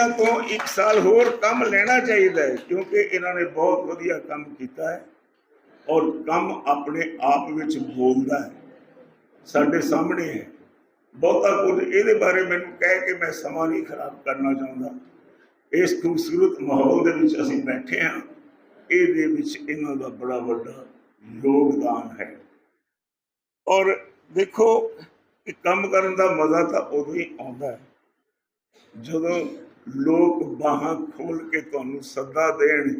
ਇਹਨਾਂ ਤੋਂ ਇੱਕ ਸਾਲ ਹੋਰ ਕੰਮ ਲੈਣਾ ਚਾਹੀਦਾ ਹੈ, ਕਿਉਂਕਿ ਇਹਨਾਂ ਨੇ ਬਹੁਤ ਵਧੀਆ ਕੰਮ ਕੀਤਾ ਹੈ ਔਰ ਕੰਮ ਆਪਣੇ ਆਪ ਵਿੱਚ ਬੋਲਦਾ ਹੈ। ਸਾਡੇ ਸਾਹਮਣੇ ਹੈ। ਬਹੁਤਾ ਕੁਝ ਇਹਦੇ ਬਾਰੇ ਮੈਨੂੰ ਕਹਿ ਕੇ ਮੈਂ ਸਮਾਂ ਨਹੀਂ ਖਰਾਬ ਕਰਨਾ ਚਾਹੁੰਦਾ। ਇਸ ਖੂਬਸੂਰਤ ਮਾਹੌਲ ਦੇ ਵਿੱਚ ਅਸੀਂ ਬੈਠੇ ਹਾਂ। ਇਹਦੇ ਵਿੱਚ ਇਹਨਾਂ ਦਾ ਬੜਾ ਵੱਡਾ ਯੋਗਦਾਨ ਹੈ। ਔਰ ਦੇਖੋ ਕਿ ਕੰਮ ਕਰਨ ਦਾ ਮਜ਼ਾ ਤਾਂ ਉਦੋਂ ਹੀ ਆਉਂਦਾ ਹੈ। ਜਦੋਂ ਲੋਕ ਬਾਹਾਂ ਖੋਲ ਕੇ ਤੁਹਾਨੂੰ ਸੱਦਾ ਦੇਣ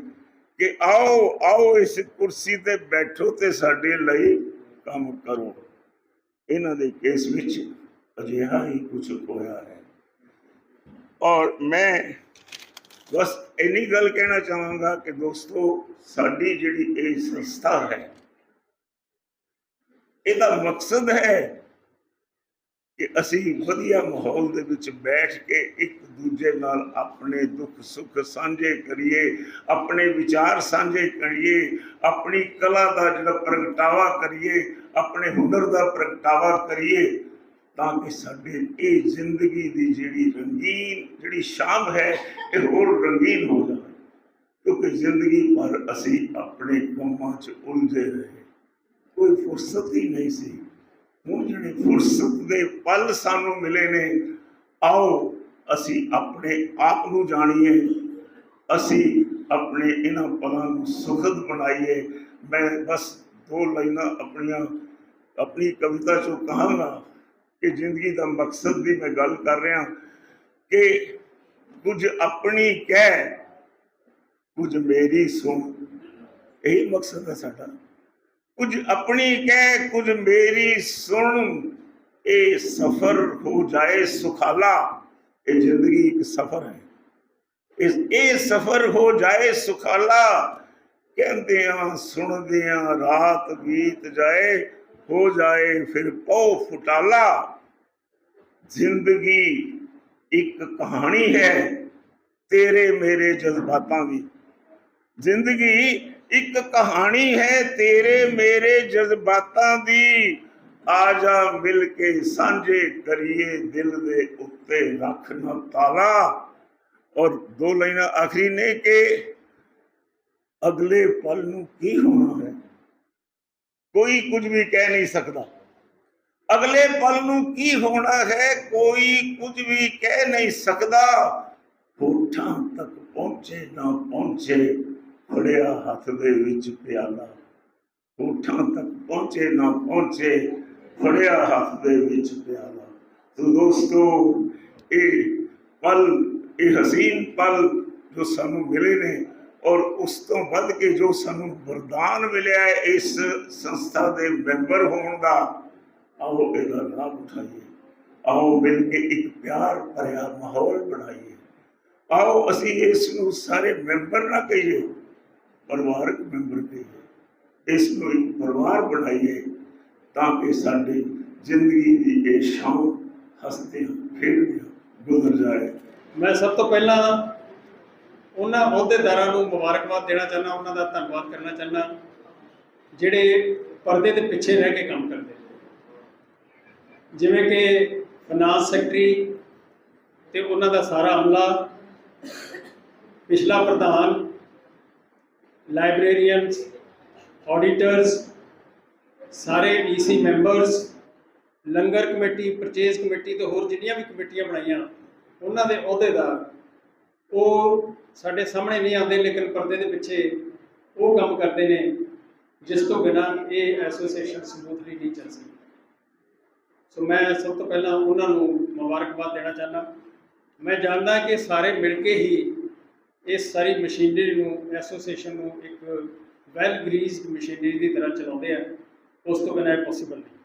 ਕਿ ਆਓ ਆਓ ਇਸ ਕੁਰਸੀ ਤੇ ਬੈਠੋ ਤੇ ਸਾਡੇ ਲਈ ਕੰਮ ਕਰੋ। ਇਹਨਾਂ ਦੇ ਕੇਸ ਵਿੱਚ ਅਜਿਹਾ ਹੀ ਕੁਝ ਹੋਇਆ ਹੈ। ਔਰ ਮੈਂ ਬਸ ਇੰਨੀ ਗੱਲ ਕਹਿਣਾ ਚਾਹਾਂਗਾ ਕਿ ਦੋਸਤੋ, ਸਾਡੀ ਜਿਹੜੀ ਇਹ ਸੰਸਥਾ ਹੈ, ਇਹਦਾ ਮਕਸਦ ਹੈ ਕਿ ਅਸੀਂ ਵਧੀਆ ਮਾਹੌਲ ਦੇ ਵਿੱਚ ਬੈਠ ਕੇ ਇੱਕ ਦੂਜੇ ਨਾਲ ਆਪਣੇ ਦੁੱਖ, ਸੁੱਖ ਸਾਂਝੇ ਕਰੀਏ, ਆਪਣੇ ਵਿਚਾਰ ਸਾਂਝੇ ਕਰੀਏ, ਆਪਣੀ ਕਲਾ ਦਾ ਜਿਹੜਾ ਪ੍ਰਗਟਾਵਾ ਕਰੀਏ, ਆਪਣੇ ਹੁਨਰ ਦਾ ਪ੍ਰਗਟਾਵਾ ਕਰੀਏ, ਤਾਂ ਕਿ ਸਾਡੇ ਇਹ ਜ਼ਿੰਦਗੀ ਦੀ ਜਿਹੜੀ ਰੰਗੀਨ, ਜਿਹੜੀ ਸ਼ਾਮ ਹੈ, ਇਹ ਹੋਰ ਰੰਗੀਨ ਹੋ ਜਾਵੇ। ਕਿਉਂਕਿ ਜ਼ਿੰਦਗੀ ਭਰ ਅਸੀਂ ਆਪਣੇ ਕੰਮਾਂ 'ਚ ਉਲਝੇ ਰਹੇ। ਕੋਈ ਫੁਰਸਤ ਹੀ ਨਹੀਂ ਸੀ। ਉਹ ਜਿਹੜੇ ਫੁਰਸਤ ਦੇ ਪਲ ਸਾਨੂੰ ਮਿਲੇ ਨੇ। ਆਓ, ਅਸੀਂ ਆਪਣੇ ਆਪ ਨੂੰ ਜਾਣੀਏ। ਅਸੀਂ ਆਪਣੇ ਇਹਨਾਂ ਪਲਾਂ ਨੂੰ ਸੁਖਦ ਬਣਾਈਏ। ਮੈਂ ਬਸ ਦੋ ਲਾਈਨਾਂ ਆਪਣੀਆਂ, ਆਪਣੀ ਕਵਿਤਾ ਚੋਂ ਕਹਾਂਗਾ ਕਿ ਜ਼ਿੰਦਗੀ ਦਾ ਮਕਸਦ ਦੀ ਮੈਂ ਗੱਲ ਕਰ ਰਿਹਾ ਕਿ ਕੁਝ ਆਪਣੀ ਕਹਿ, ਕੁਝ ਮੇਰੀ ਸੁਣ। ਇਹ ਮਕਸਦ ਹੈ ਸਾਡਾ। ਕੁਝ ਆਪਣੀ ਕਹਿ, ਕੁਝ ਮੇਰੀ ਸੁਣ। ਇਹ ਸਫਰ ਹੋ ਜਾਏ ਸੁਖਾਲਾ ਇਹ ਜ਼ਿੰਦਗੀ ਇੱਕ ਸਫਰ ਹੈ। ਇਸ ਇਹ ਸਫਰ ਹੋ ਜਾਏ ਸੁਖਾਲਾ ਕਹਿੰਦੇ ਆ ਸੁਣਦੇ ਆ ਰਾਤ ਬੀਤ ਜਾਏ, ਹੋ ਜਾਏ ਫਿਰ ਪਉ ਫੁਟਾਲਾ। ਜ਼ਿੰਦਗੀ ਇੱਕ ਕਹਾਣੀ ਹੈ, ਤੇਰੇ ਮੇਰੇ ਜਜ਼ਬਾਤਾਂ ਦੀ। ਜ਼ਿੰਦਗੀ ਇੱਕ ਕਹਾਣੀ ਹੈ ਤੇਰੇ ਮੇਰੇ ਜਜ਼ਬਾਤਾਂ ਦੀ। ਆ ਜਾ ਮਿਲ ਕੇ ਸਾਂਝੇ ਕਰੀਏ ਦਿਲ ਦੇ ਉੱਤੇ ਰੱਖ ਤਾਲਾ। ਔਰ ਦੋ ਲਾਈਨਾਂ ਆਖਰੀ ਨੇ ਕਿ ਅਗਲੇ ਪਲ ਨੂੰ ਕੀ ਹੋਣਾ ਹੈ? ਕੋਈ ਕੁਝ ਵੀ ਕਹਿ ਨਹੀਂ ਸਕਦਾ। ਅਗਲੇ ਪਲ ਨੂੰ ਕੀ ਹੋਣਾ ਹੈ? ਕੋਈ ਕੁਝ ਵੀ ਕਹਿ ਨਹੀਂ ਸਕਦਾ। ਹੋਠਾਂ ਤੱਕ ਪਹੁੰਚੇ ਨਾ ਪਹੁੰਚੇ। ਫੜਿਆ ਹੱਥ ਦੇ ਵਿੱਚ ਪਿਆਲਾ। ਹੋਠਾਂ ਤੱਕ ਪਹੁੰਚੇ ਨਾ ਪਹੁੰਚੇ, ਫੜਿਆ ਹੱਥ ਦੇ ਵਿੱਚ ਪਿਆਲਾ। ਤੋ ਦੋਸਤੋ, ਇਹ ਪਲ, ਇਹ ਹਸੀਨ ਪਲ ਜੋ ਸਾਨੂੰ ਮਿਲੇ ਨੇ ਔਰ ਉਸ ਤੋਂ ਵੱਧ ਕੇ ਜੋ ਸਾਨੂੰ ਵਰਦਾਨ ਮਿਲਿਆ ਹੈ ਇਸ ਸੰਸਥਾ ਦੇ ਮੈਂਬਰ ਹੋਣ ਦਾ, ਆਓ ਇਹਦਾ ਲਾਭ ਉਠਾਈਏ। ਆਓ ਮਿਲ ਕੇ ਇੱਕ ਪਿਆਰ ਭਰਿਆ ਮਾਹੌਲ ਬਣਾਈਏ। ਆਓ ਅਸੀਂ ਇਸ ਨੂੰ ਸਾਰੇ ਮੈਂਬਰ ਨਾ ਕਹੀਏ। ਪਰਿਵਾਰਕ ਮੈਂਬਰ ਕਹੀਏ ਇਸ ਨੂੰ ਇੱਕ ਪਰਿਵਾਰ ਬਣਾਈਏ ਤਾਂ ਕਿ ਸਾਡੀ ਜ਼ਿੰਦਗੀ ਦੀ ਇਹ ਸ਼ਾਮ ਹੱਸਦੇ ਖੇਡਦੇ ਗੁਜ਼ਰ ਜਾਏ। ਮੈਂ ਸਭ ਤੋਂ ਪਹਿਲਾਂ ਉਹਨਾਂ ਅਹੁਦੇਦਾਰਾਂ ਨੂੰ ਮੁਬਾਰਕਬਾਦ ਦੇਣਾ ਚਾਹੁੰਦਾ, ਉਹਨਾਂ ਦਾ ਧੰਨਵਾਦ ਕਰਨਾ ਚਾਹੁੰਦਾ, ਜਿਹੜੇ ਪਰਦੇ ਦੇ ਪਿੱਛੇ ਰਹਿ ਕੇ ਕੰਮ ਕਰਦੇ ਜਿਵੇਂ ਕਿ ਫਾਈਨਾਂਸ ਸੈਕਟਰੀ ਤੇ ਉਹਨਾਂ ਦਾ ਸਾਰਾ ਅਮਲਾ ਪਿਛਲਾ ਪ੍ਰਧਾਨ ਲਾਇਬ੍ਰੇਰੀਅਨਸ ਆਡੀਟਰਸ ਸਾਰੇ ਈਸੀ ਮੈਂਬਰਸ ਲੰਗਰ ਕਮੇਟੀ ਪਰਚੇਸ ਕਮੇਟੀ ਤੇ ਹੋਰ ਜਿੰਨੀਆਂ ਵੀ ਕਮੇਟੀਆਂ ਬਣਾਈਆਂ, ਉਹਨਾਂ ਦੇ ਅਹੁਦੇਦਾਰ, ਉਹ ਸਾਡੇ ਸਾਹਮਣੇ ਨਹੀਂ ਆਉਂਦੇ, ਲੇਕਿਨ ਪਰਦੇ ਦੇ ਪਿੱਛੇ ਉਹ ਕੰਮ ਕਰਦੇ ਨੇ, ਜਿਸ ਤੋਂ ਬਿਨਾਂ ਇਹ ਐਸੋਸੀਏਸ਼ਨ ਸਮੂਥਲੀ ਨਹੀਂ ਚੱਲ ਸਕਦੀ। ਸੋ ਮੈਂ ਸਭ ਤੋਂ ਪਹਿਲਾਂ ਉਹਨਾਂ ਨੂੰ ਮੁਬਾਰਕਬਾਦ ਦੇਣਾ ਚਾਹੁੰਦਾ। ਮੈਂ ਜਾਣਦਾ ਕਿ ਸਾਰੇ ਮਿਲ ਕੇ ਹੀ ਇਸ ਸਾਰੀ ਮਸ਼ੀਨਰੀ ਨੂੰ ਐਸੋਸੀਏਸ਼ਨ ਨੂੰ ਇੱਕ ਵੈਲ ਗਰੀਜ਼ਡ ਮਸ਼ੀਨਰੀ ਦੀ ਤਰ੍ਹਾਂ ਚਲਾਉਂਦੇ ਆ, ਉਸ ਤੋਂ ਬਿਨਾਂ ਇਹ ਪੋਸੀਬਲ ਨਹੀਂ।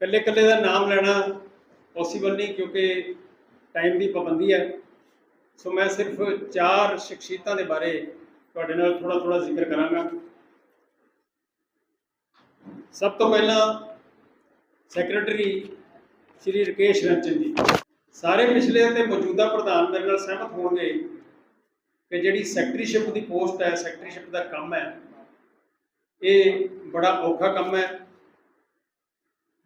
ਇਕੱਲੇ ਇਕੱਲੇ ਦਾ ਨਾਮ ਲੈਣਾ ਪੋਸੀਬਲ ਨਹੀਂ ਕਿਉਂਕਿ ਟਾਈਮ ਦੀ ਪਾਬੰਦੀ ਹੈ ਸੋ ਮੈਂ ਸਿਰਫ ਚਾਰ ਸ਼ਖਸੀਅਤਾਂ ਦੇ ਬਾਰੇ ਤੁਹਾਡੇ ਨਾਲ ਥੋੜਾ ਥੋੜਾ ਜ਼ਿਕਰ ਕਰਾਂਗਾ। ਸਭ ਤੋਂ ਪਹਿਲਾਂ ਸੈਕਟਰੀ ਸ਼੍ਰੀ ਰਕੇਸ਼ ਰੰਜਨ ਜੀ। ਸਾਰੇ ਪਿਛਲੇ ਅਤੇ ਮੌਜੂਦਾ ਪ੍ਰਧਾਨ ਮੇਰੇ ਨਾਲ ਸਹਿਮਤ ਹੋਣਗੇ ਕਿ ਜਿਹੜੀ ਸੈਕਟਰੀਸ਼ਿਪ ਦੀ ਪੋਸਟ ਹੈ, ਸੈਕਟਰੀਸ਼ਿਪ ਦਾ ਕੰਮ ਹੈ, ਇਹ ਬੜਾ ਔਖਾ ਕੰਮ ਹੈ।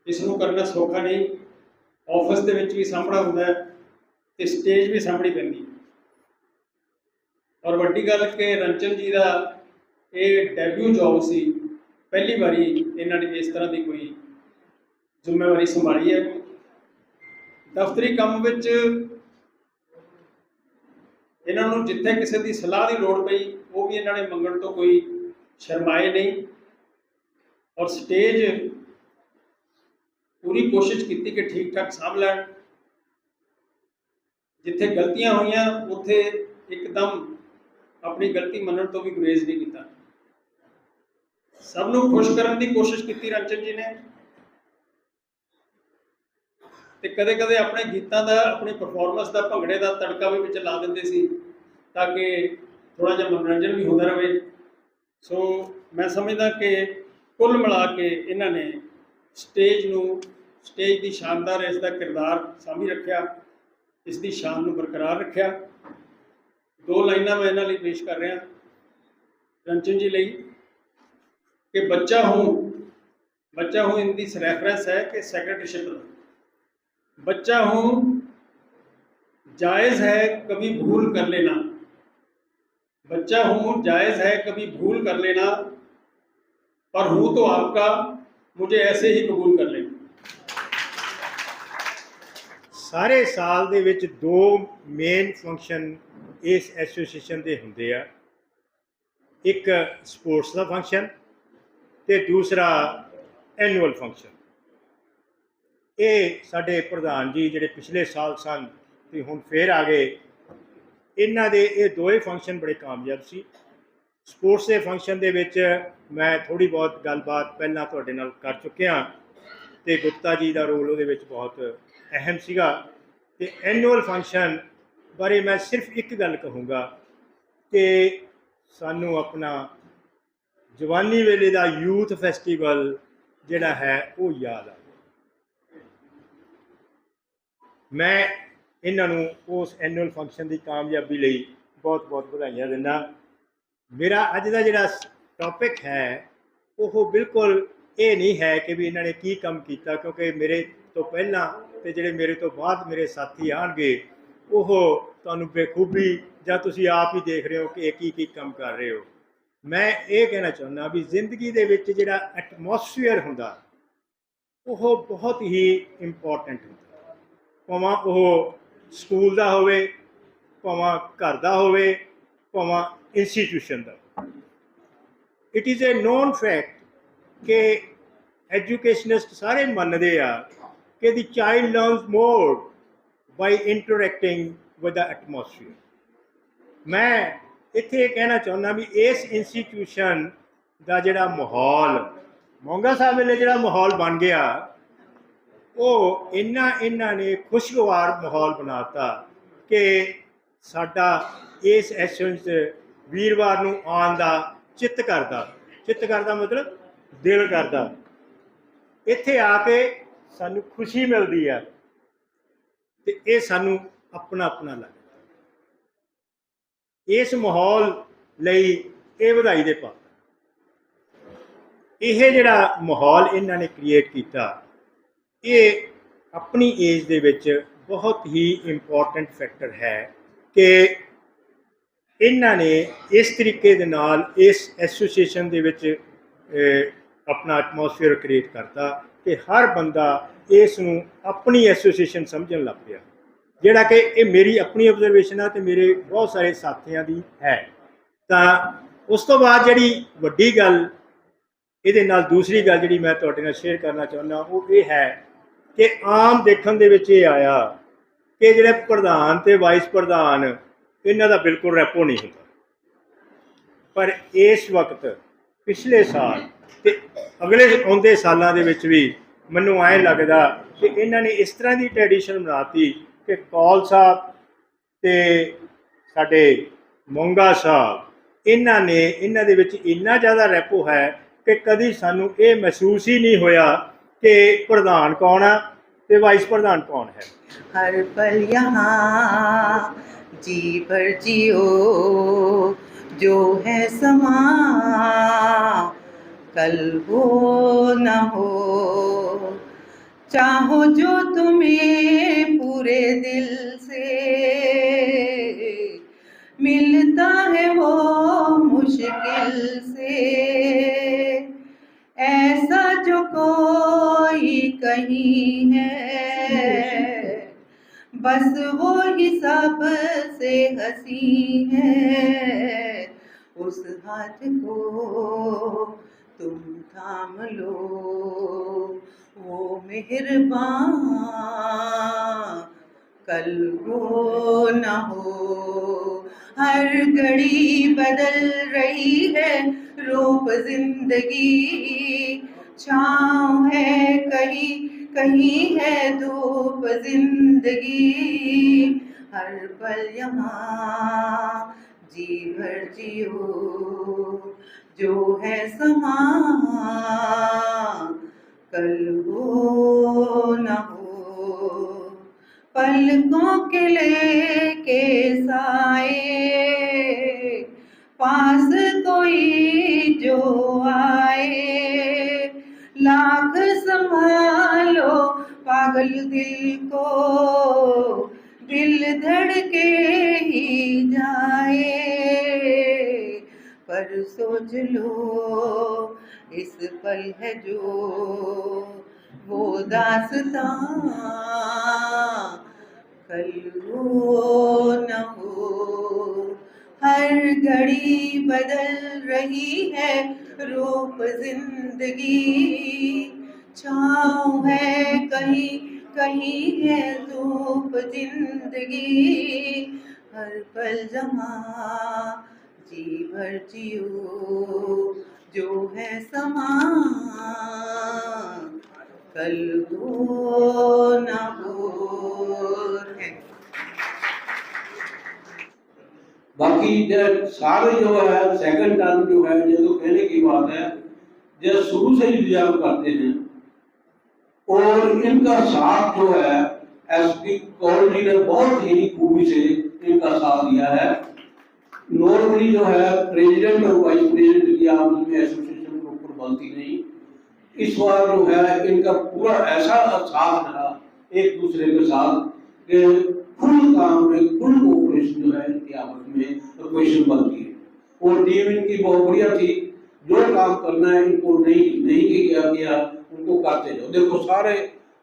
ਇਸ ਨੂੰ ਕਰਨਾ ਸੌਖਾ ਨਹੀਂ, ਆਫਿਸ ਦੇ ਵਿੱਚ ਵੀ ਸਾਹਮਣਾ ਹੁੰਦਾ ਹੈ ਤੇ ਸਟੇਜ ਵੀ ਸਾਹਮਣੀ ਪੈਂਦੀ ਔਰ ਵੱਡੀ ਗੱਲ ਕਿ ਰੰਚਨ ਜੀ ਦਾ ਇਹ ਡੈਬਿਊ ਜੌਬ ਸੀ, ਪਹਿਲੀ ਵਾਰੀ ਇਹਨਾਂ ਨੇ ਇਸ ਤਰ੍ਹਾਂ ਦੀ ਕੋਈ ਜ਼ਿੰਮੇਵਾਰੀ ਸੰਭਾਲੀ ਹੈ। ਦਫ਼ਤਰੀ ਕੰਮ ਵਿੱਚ ਇਹਨਾਂ ਨੂੰ ਜਿੱਥੇ ਕਿਸੇ ਦੀ ਸਲਾਹ ਦੀ ਲੋੜ ਪਈ, ਉਹ ਵੀ ਇਹਨਾਂ ਨੇ ਮੰਗਣ ਤੋਂ ਕੋਈ ਸ਼ਰਮਾਏ ਨਹੀਂ। ਔਰ ਸਟੇਜ ਪੂਰੀ ਕੋਸ਼ਿਸ਼ ਕੀਤੀ ਕਿ ਠੀਕ ਠਾਕ ਸਾਂਭ ਲੈਣ। ਜਿੱਥੇ ਗਲਤੀਆਂ ਹੋਈਆਂ, ਉੱਥੇ ਇੱਕਦਮ ਆਪਣੀ ਗਲਤੀ ਮੰਨਣ ਤੋਂ ਵੀ ਗੁਰੇਜ਼ ਨਹੀਂ ਕੀਤਾ। ਸਭ ਨੂੰ ਖੁਸ਼ ਕਰਨ ਦੀ ਕੋਸ਼ਿਸ਼ ਕੀਤੀ ਰੰਚਨ ਜੀ ਨੇ। ਤੇ ਕਦੇ-ਕਦੇ ਆਪਣੇ ਗੀਤਾਂ ਦਾ, ਆਪਣੀ ਪਰਫਾਰਮੈਂਸ ਦਾ ਭੰਗੜੇ ਦਾ ਤੜਕਾ ਵੀ ਵਿੱਚ ਲਾ ਦਿੰਦੇ ਸੀ ਤਾਂ ਕਿ ਥੋੜਾ ਜਿਹਾ ਮਨੋਰੰਜਨ ਵੀ ਹੁੰਦਾ ਰਹੇ। ਸੋ ਮੈਂ ਸਮਝਦਾ ਕਿ ਕੁੱਲ ਮਿਲਾ ਕੇ ਇਹਨਾਂ ਨੇ ਸਟੇਜ ਨੂੰ, ਸਟੇਜ ਦੀ ਸ਼ਾਨਦਾਰ ਇਸ ਦਾ ਕਿਰਦਾਰ ਸਾਂਭੀ ਰੱਖਿਆ, ਇਸ ਦੀ ਸ਼ਾਨ ਨੂੰ ਬਰਕਰਾਰ ਰੱਖਿਆ। ਦੋ ਲਾਈਨਾਂ ਮੈਂ ਇਹਨਾਂ ਲਈ ਪੇਸ਼ ਕਰ ਰਿਹਾ ਰੰਚਨ ਜੀ ਲਈ, ਕਿ ਬੱਚਾ ਹੂੰ ਬੱਚਾ ਹੂੰ in this ਹੈ ਕਿ ਸੈਕਟਰੀਸ਼ਿਪ secretaryship बच्चा हूं जायज है कभी भूल कर लेना बच्चा हूं जायज है कभी भूल कर लेना पर हूं तो आपका मुझे ऐसे ही कबूल कर लेना ਸਾਰੇ ਸਾਲ ਦੇ ਵਿੱਚ ਦੋ ਮੇਨ ਫੰਕਸ਼ਨ ਇਸ ਐਸੋਸੀਏਸ਼ਨ ਦੇ ਹੁੰਦੇ ਆ ਇੱਕ ਸਪੋਰਟਸ ਦਾ ਫੰਕਸ਼ਨ ਤੇ ਦੂਸਰਾ ਐਨੂਅਲ ਫੰਕਸ਼ਨ ਇਹ ਸਾਡੇ ਪ੍ਰਧਾਨ ਜੀ ਜਿਹੜੇ ਪਿਛਲੇ ਸਾਲ ਸਨ ਤੇ ਹੁਣ ਫੇਰ ਆ ਗਏ, ਇਹਨਾਂ ਦੇ ਇਹ ਦੋਵੇਂ ਫੰਕਸ਼ਨ ਬੜੇ ਕਾਮਯਾਬ ਸੀ। ਸਪੋਰਟਸ ਦੇ ਫੰਕਸ਼ਨ ਦੇ ਵਿੱਚ ਮੈਂ ਥੋੜੀ ਬਹੁਤ ਗੱਲਬਾਤ ਪਹਿਲਾਂ ਤੁਹਾਡੇ ਨਾਲ ਕਰ ਚੁੱਕਿਆ ਤੇ ਗੁਪਤਾ ਜੀ ਦਾ ਰੋਲ ਉਹਦੇ ਵਿੱਚ ਬਹੁਤ ਅਹਿਮ ਸੀਗਾ। ਤੇ ਐਨੂਅਲ ਫੰਕਸ਼ਨ ਬਾਰੇ ਮੈਂ ਸਿਰਫ ਇੱਕ ਗੱਲ ਕਹੂੰਗਾ ਕਿ ਸਾਨੂੰ ਆਪਣਾ ਜਵਾਨੀ ਵੇਲੇ ਦਾ ਯੂਥ ਫੈਸਟੀਵਲ ਜਿਹੜਾ ਹੈ ਉਹ ਯਾਦ ਆ। ਮੈਂ ਇਹਨਾਂ ਨੂੰ ਉਸ ਐਨੂਅਲ ਫੰਕਸ਼ਨ ਦੀ ਕਾਮਯਾਬੀ ਲਈ ਬਹੁਤ-ਬਹੁਤ ਵਧਾਈਆਂ ਦਿੰਦਾ। ਮੇਰਾ ਅੱਜ ਦਾ ਜਿਹੜਾ ਟੌਪਿਕ ਹੈ, ਉਹ ਬਿਲਕੁਲ ਇਹ ਨਹੀਂ ਹੈ ਕਿ ਵੀ ਇਹਨਾਂ ਨੇ ਕੀ ਕੰਮ ਕੀਤਾ, ਕਿਉਂਕਿ ਮੇਰੇ ਤੋਂ ਪਹਿਲਾਂ ਤੇ ਜਿਹੜੇ ਮੇਰੇ ਤੋਂ ਬਾਅਦ ਮੇਰੇ ਸਾਥੀ ਆਣਗੇ ਉਹ ਤੁਹਾਨੂੰ ਬੇਖੂਬੀ ਜਾਂ ਤੁਸੀਂ ਆਪ ਹੀ ਦੇਖ ਰਹੇ ਹੋ ਕਿ ਇਹ ਕੀ ਕੀ ਕੰਮ ਕਰ ਰਹੇ ਹੋ। ਮੈਂ ਇਹ ਕਹਿਣਾ ਚਾਹੁੰਦਾ ਵੀ ਜ਼ਿੰਦਗੀ ਦੇ ਵਿੱਚ ਜਿਹੜਾ ਐਟਮੋਸਫੀਅਰ ਹੁੰਦਾ, ਉਹ ਬਹੁਤ ਹੀ ਇੰਪੋਰਟੈਂਟ ਹੁੰਦਾ। ਭਾਵੇਂ ਉਹ ਸਕੂਲ ਦਾ ਹੋਵੇ, ਭਾਵੇਂ ਘਰ ਦਾ ਹੋਵੇ, ਭਾਵੇਂ institution the it is a known fact ਕਿ ਐਜੂਕੇਸ਼ਨਿਸਟ ਸਾਰੇ ਮੰਨਦੇ ਆ ਕਿ the child learns more by interacting with the atmosphere ਮੈਂ ਇੱਥੇ ਇਹ ਕਹਿਣਾ ਚਾਹੁੰਦਾ ਵੀ ਇਸ ਇੰਸਟੀਟਿਊਸ਼ਨ ਦਾ ਜਿਹੜਾ ਮਾਹੌਲ, ਮੋਂਗਾ ਸਾਹਿਬ ਵੇਲੇ ਜਿਹੜਾ ਮਾਹੌਲ ਬਣ ਗਿਆ ਉਹ ਇੰਨਾ ਇਹਨਾਂ ਨੇ ਖੁਸ਼ਗਵਾਰ ਮਾਹੌਲ ਬਣਾਤਾ ਕਿ ਸਾਡਾ ਇਸ ਐਸੈਂਸ ਵੀਰਵਾਰ ਨੂੰ ਆਉਣ ਦਾ ਚਿੱਤ ਕਰਦਾ। ਚਿੱਤ ਕਰਦਾ ਮਤਲਬ ਦਿਲ ਕਰਦਾ। ਇੱਥੇ ਆ ਕੇ ਸਾਨੂੰ ਖੁਸ਼ੀ ਮਿਲਦੀ ਆ ਤੇ ਇਹ ਸਾਨੂੰ ਆਪਣਾ ਆਪਣਾ ਲੱਗਦਾ। ਇਸ ਮਾਹੌਲ ਲਈ ਇਹ ਵਧਾਈ ਦੇ ਪਾਤਰ। ਇਹ ਜਿਹੜਾ ਮਾਹੌਲ ਇਹਨਾਂ ਨੇ ਕ੍ਰੀਏਟ ਕੀਤਾ ਇਹ ਆਪਣੀ ਏਜ ਦੇ ਵਿੱਚ ਬਹੁਤ ਹੀ ਇੰਪੋਰਟੈਂਟ ਫੈਕਟਰ ਹੈ ਕਿ ਇਹਨਾਂ ਨੇ ਇਸ ਤਰੀਕੇ ਦੇ ਨਾਲ ਇਸ ਐਸੋਸੀਏਸ਼ਨ ਦੇ ਵਿੱਚ ਆਪਣਾ ਐਟਮੋਸਫੇਅਰ ਕ੍ਰੀਏਟ ਕਰਤਾ ਕਿ ਹਰ ਬੰਦਾ ਇਸ ਨੂੰ ਆਪਣੀ ਐਸੋਸੀਏਸ਼ਨ ਸਮਝਣ ਲੱਗ ਪਿਆ। ਜਿਹੜਾ ਕਿ ਇਹ ਮੇਰੀ ਆਪਣੀ ਆਬਜ਼ਰਵੇਸ਼ਨ ਆ ਤੇ ਮੇਰੇ ਬਹੁਤ ਸਾਰੇ ਸਾਥੀਆਂ ਦੀ ਹੈ। ਤਾਂ ਉਸ ਤੋਂ ਬਾਅਦ ਜਿਹੜੀ ਵੱਡੀ ਗੱਲ, ਇਹਦੇ ਨਾਲ ਦੂਸਰੀ ਗੱਲ ਜਿਹੜੀ ਮੈਂ ਤੁਹਾਡੇ ਨਾਲ ਸ਼ੇਅਰ ਕਰਨਾ ਚਾਹੁੰਦਾ, ਉਹ ਇਹ ਹੈ ਕਿ ਆਮ ਦੇਖਣ ਦੇ ਵਿੱਚ ਇਹ ਆਇਆ ਕਿ ਜਿਹੜੇ ਪ੍ਰਧਾਨ ਤੇ ਵਾਈਸ ਪ੍ਰਧਾਨ, ਇਹਨਾਂ ਦਾ ਬਿਲਕੁਲ ਰੈਪੋ ਨਹੀਂ ਹੁੰਦਾ। ਪਰ ਇਸ ਵਕਤ, ਪਿਛਲੇ ਸਾਲ ਤੇ ਅਗਲੇ ਆਉਂਦੇ ਸਾਲਾਂ ਦੇ ਵਿੱਚ ਵੀ ਮੈਨੂੰ ਐਂ ਲੱਗਦਾ ਕਿ ਇਹਨਾਂ ਨੇ ਇਸ ਤਰ੍ਹਾਂ ਦੀ ਟ੍ਰੈਡੀਸ਼ਨ ਬਣਾਤੀ ਕਿ ਕੌਲ ਸਾਹਿਬ ਤੇ ਸਾਡੇ ਮੋਂਗਾ ਸਾਹਿਬ, ਇਹਨਾਂ ਨੇ, ਇਹਨਾਂ ਦੇ ਵਿੱਚ ਇੰਨਾ ਜ਼ਿਆਦਾ ਰੈਪੋ ਹੈ ਕਿ ਕਦੀ ਸਾਨੂੰ ਇਹ ਮਹਿਸੂਸ ਹੀ ਨਹੀਂ ਹੋਇਆ ਕਿ ਪ੍ਰਧਾਨ ਕੌਣ ਆ ਤੇ ਵਾਈਸ ਪ੍ਰਧਾਨ ਕੌਣ ਹੈ हर पल यहाँ जी भर जियो जो है समा कल हो न हो चाहो जो तुम्हें पूरे दिल से मिलता है वो मुश्किल से ऐसा जो कोई कहीं है। बस वो ही सबसे हसी है। उस हाथ को तुम थाम लो। वो मेहरबान, कल हो न हो। हर घड़ी बदल रही है रूप ज़िंदगी छाँव कहीं कहीं है धूप ज़िंदगी। हर पल यहाँ जी भर जियो। जो है समा, कल हो न हो। पलकों के लेके साए, पास कोई जो आए। लाख संभालो पागल दिल को। दिल धड़के ही जाए, पर सोच लो इस पल है जो वो दासतां। कल हो न हो, हर घड़ी बदल रही है रूप ज़िंदगी। छाँव है कहीं कहीं है धूप ज़िंदगी। हर पल जमा, जी भर जियो, जो है समा। कल हो न हो। बाकी जो सारे जो है सेकंड टर्म जो है ये तो कहने की बात है, जो शुरू से ही डिजर्व करते हैं, और इनका साथ जो है एस पी कौल जी ने बहुत ही खूबी से इनका साथ दिया है। नॉर्मली जो है प्रेसिडेंट और वाइस प्रेसिडेंट की आपस में एसोसिएशन के ऊपर बनती नहीं। इस बार जो है, इनका पूरा ऐसा साथ रहा, एक दूसरे के साथ, कि फुल काम में फुल कोऑपरेशन जो है, इनकी आपस में क्वेश्चन बनती है। और टीम इनकी बहुत बढ़िया थी। जो काम करना है, इनको नहीं नहीं किया गया उनको करते जाओ। देखो, सारे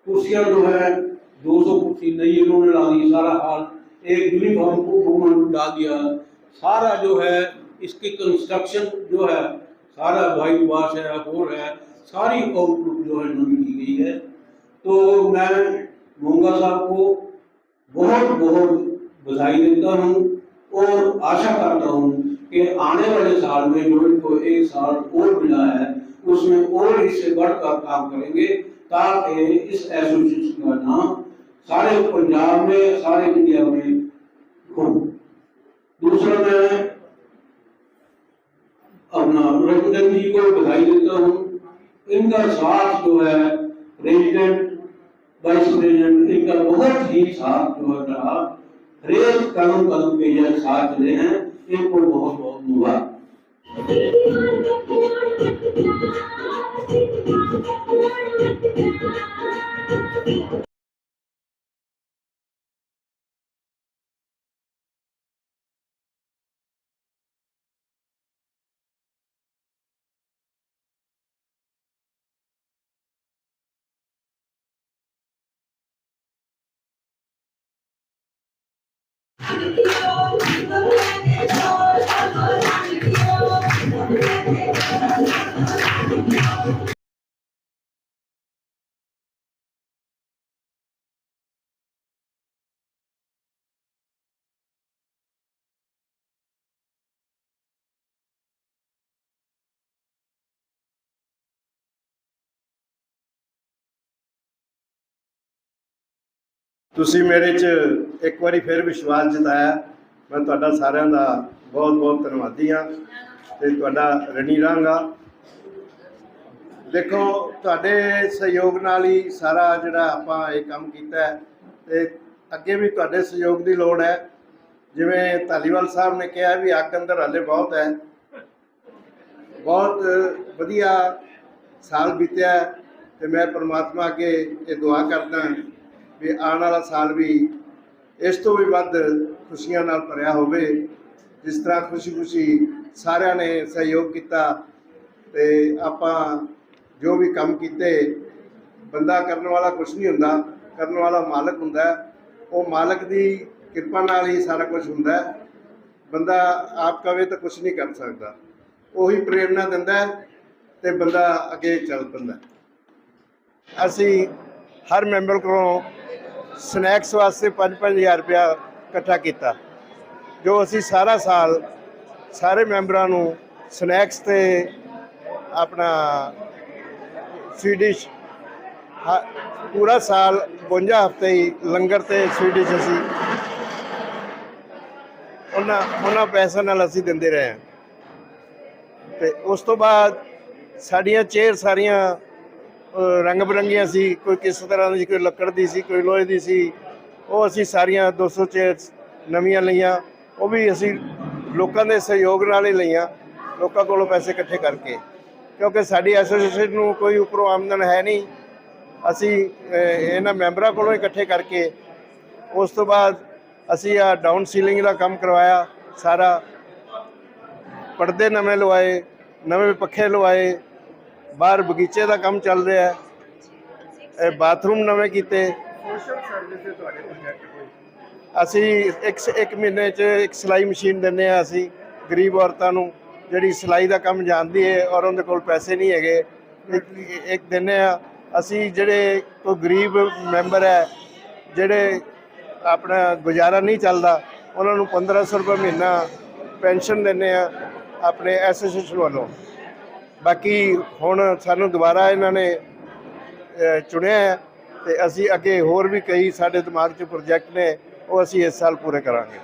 कुर्सियाँ जो है 200 कुर्सी नई इन्होंने डाली सारा हॉल। एक यूनिफॉर्म को उन्होंने डाल दिया। सारा जो है, इसकी कंस्ट्रक्शन जो है, सारा वाइट वाश है और है, सारी आउटलुक जो है नवी की गई है। तो मैं मोंगा साहब को बहुत बहुत बधाई देता हूँ और आशा करता हूँ कि आने वाले साल में जो इनको एक साल और मिला है, उसमें और इससे बढ़कर काम करेंगे, ताकि इस एसोसिएशन का नाम सारे पंजाब में, सारे इंडिया में हो। दूसरा मैं अपना रघुनंदन जी को बधाई देता हूँ। इनका साथ जो है प्रेसिडेंट वाइस प्रेसिडेंट इनका बहुत ही साथ जो है रहा। हरेक कदम कदम के यह साथ चले हैं। इनको बहुत बहुत मुबारक Thank you. ਤੁਸੀਂ ਮੇਰੇ 'ਚ ਇੱਕ ਵਾਰੀ ਫਿਰ ਵਿਸ਼ਵਾਸ ਜਤਾਇਆ। ਮੈਂ ਤੁਹਾਡਾ ਸਾਰਿਆਂ ਦਾ ਬਹੁਤ ਬਹੁਤ ਧੰਨਵਾਦੀ ਹਾਂ ਤੇ ਤੁਹਾਡਾ ਰਣੀ ਰਾਂਗਾ। ਦੇਖੋ, ਤੁਹਾਡੇ ਸਹਿਯੋਗ ਨਾਲ ਹੀ ਸਾਰਾ ਜਿਹੜਾ ਆਪਾਂ ਇਹ ਕੰਮ ਕੀਤਾ ਹੈ ਤੇ ਅੱਗੇ ਵੀ ਤੁਹਾਡੇ ਸਹਿਯੋਗ ਦੀ ਲੋੜ ਹੈ। ਜਿਵੇਂ ਧਾਲੀਵਾਲ ਸਾਹਿਬ ਨੇ ਕਿਹਾ ਵੀ ਅੱਗ ਅੰਦਰ ਹਲੇ ਬਹੁਤ ਹੈ। ਬਹੁਤ ਵਧੀਆ ਸਾਲ ਬੀਤਿਆ ਹੈ ਤੇ ਮੈਂ ਪ੍ਰਮਾਤਮਾ ਅੱਗੇ ਇਹ ਦੁਆ ਕਰਦਾ ਵੀ ਆਉਣ ਵਾਲਾ ਸਾਲ ਵੀ ਇਸ ਤੋਂ ਵੀ ਵੱਧ ਖੁਸ਼ੀਆਂ ਨਾਲ ਭਰਿਆ ਹੋਵੇ, ਜਿਸ ਤਰ੍ਹਾਂ ਖੁਸ਼ੀ-ਖੁਸ਼ੀ ਸਾਰਿਆਂ ਨੇ ਸਹਿਯੋਗ ਕੀਤਾ ਤੇ ਆਪਾਂ ਜੋ ਵੀ ਕੰਮ ਕੀਤੇ, ਬੰਦਾ ਕਰਨ ਵਾਲਾ ਕੁਝ ਨਹੀਂ ਹੁੰਦਾ, ਕਰਨ ਵਾਲਾ ਮਾਲਕ ਹੁੰਦਾ, ਉਹ ਮਾਲਕ ਦੀ ਕਿਰਪਾ ਨਾਲ ਹੀ ਸਾਰਾ ਕੁਝ ਹੁੰਦਾ, ਬੰਦਾ ਆਪ ਕਵੇ ਤਾਂ ਕੁਝ ਨਹੀਂ ਕਰ ਸਕਦਾ। ਉਹੀ ਪ੍ਰੇਰਣਾ ਦਿੰਦਾ ਹੈ ਤੇ ਬੰਦਾ ਅੱਗੇ ਚੱਲ ਪੈਂਦਾ। ਅਸੀਂ ਹਰ ਮੈਂਬਰ ਕੋਲੋਂ ਸਨੈਕਸ ਵਾਸਤੇ 5-5000 ਰੁਪਇਆ ਇਕੱਠਾ ਕੀਤਾ, ਜੋ ਅਸੀਂ ਸਾਰਾ ਸਾਲ ਸਾਰੇ ਮੈਂਬਰਾਂ ਨੂੰ ਸਨੈਕਸ ਤੇ ਆਪਣਾ ਸਵੀਡਿਸ਼ ਹ- ਪੂਰਾ ਸਾਲ 52 ਹਫ਼ਤੇ ਹੀ ਲੰਗਰ ਤੇ ਸਵੀਡਿਸ਼ ਅਸੀਂ ਉਹਨਾਂ ਉਹਨਾਂ ਪੈਸਿਆਂ ਨਾਲ ਅਸੀਂ ਦਿੰਦੇ ਰਹੇ ਹਾਂ। ਤੇ ਉਸ ਤੋਂ ਬਾਅਦ ਸਾਡੀਆਂ ਚੇਅਰ ਸਾਰੀਆਂ ਰੰਗ ਬਰੰਗੀਆਂ ਸੀ, ਕੋਈ ਕਿਸ ਤਰ੍ਹਾਂ ਦੀ ਕੋਈ ਲੱਕੜ ਦੀ ਸੀ, ਕੋਈ ਲੋਹੇ ਦੀ ਸੀ, ਉਹ ਅਸੀਂ ਸਾਰੀਆਂ 200 ਚੇਅਰ ਨਵੀਆਂ ਲਈਆਂ। ਉਹ ਵੀ ਅਸੀਂ ਲੋਕਾਂ ਦੇ ਸਹਿਯੋਗ ਨਾਲ ਹੀ ਲਈਆਂ, ਲੋਕਾਂ ਕੋਲੋਂ ਪੈਸੇ ਇਕੱਠੇ ਕਰਕੇ। ਕਿਉਂਕਿ ਸਾਡੀ ਐਸੋਸੀਏਸ਼ਨ ਨੂੰ ਕੋਈ ਉੱਪਰੋਂ ਆਮਦਨ ਹੈ ਨਹੀਂ। ਅਸੀਂ ਇਹਨਾਂ ਮੈਂਬਰਾਂ ਕੋਲੋਂ ਇਕੱਠੇ ਕਰਕੇ, ਉਸ ਤੋਂ ਬਾਅਦ ਅਸੀਂ ਆ ਡਾਊਨ ਸੀਲਿੰਗ ਦਾ ਕੰਮ ਕਰਵਾਇਆ, ਸਾਰਾ ਪਰਦੇ ਨਵੇਂ ਲਵਾਏ, ਨਵੇਂ ਪੱਖੇ ਲਵਾਏ ਬਾਹਰ ਬਗੀਚੇ ਦਾ ਕੰਮ ਚੱਲ ਰਿਹਾ ਹੈ। ਇਹ ਬਾਥਰੂਮ ਨਵੇਂ ਕੀਤੇ। ਸੋਸ਼ਲ ਸਰਵਿਸ ਤੁਹਾਡੇ ਪ੍ਰੋਜੈਕਟ ਕੋਈ? ਅਸੀਂ ਇੱਕ ਇੱਕ ਮਹੀਨੇ 'ਚ ਇੱਕ ਸਿਲਾਈ ਮਸ਼ੀਨ ਦਿੰਦੇ ਆ ਅਸੀਂ ਗਰੀਬ ਔਰਤਾਂ ਨੂੰ ਜਿਹੜੀ ਸਿਲਾਈ ਦਾ ਕੰਮ ਜਾਣਦੀ ਹੈ ਔਰ ਉਹਦੇ ਕੋਲ ਪੈਸੇ ਨਹੀਂ ਹੈਗੇ। ਇੱਕ ਇੱਕ ਦਿੰਦੇ ਆ ਅਸੀਂ ਜਿਹੜੇ ਕੋਈ ਗਰੀਬ ਮੈਂਬਰ ਹੈ ਜਿਹੜੇ ਆਪਣਾ ਗੁਜ਼ਾਰਾ ਨਹੀਂ ਚੱਲਦਾ ਉਹਨਾਂ ਨੂੰ 1500 ਰੁਪਏ ਮਹੀਨਾ ਪੈਨਸ਼ਨ ਦਿੰਦੇ ਆ ਆਪਣੇ ਐਸੋਸੀਏਸ਼ਨ ਵੱਲੋਂ। ਬਾਕੀ ਹੁਣ ਸਾਨੂੰ ਦੁਬਾਰਾ ਇਹਨਾਂ ਨੇ ਚੁਣਿਆ ਹੈ ਤੇ ਅਸੀਂ ਅੱਗੇ ਹੋਰ ਵੀ ਕਈ ਸਾਡੇ ਦਿਮਾਗ 'ਚ ਪ੍ਰੋਜੈਕਟ ਨੇ, ਉਹ ਅਸੀਂ ਇਸ ਸਾਲ ਪੂਰੇ ਕਰਾਂਗੇ।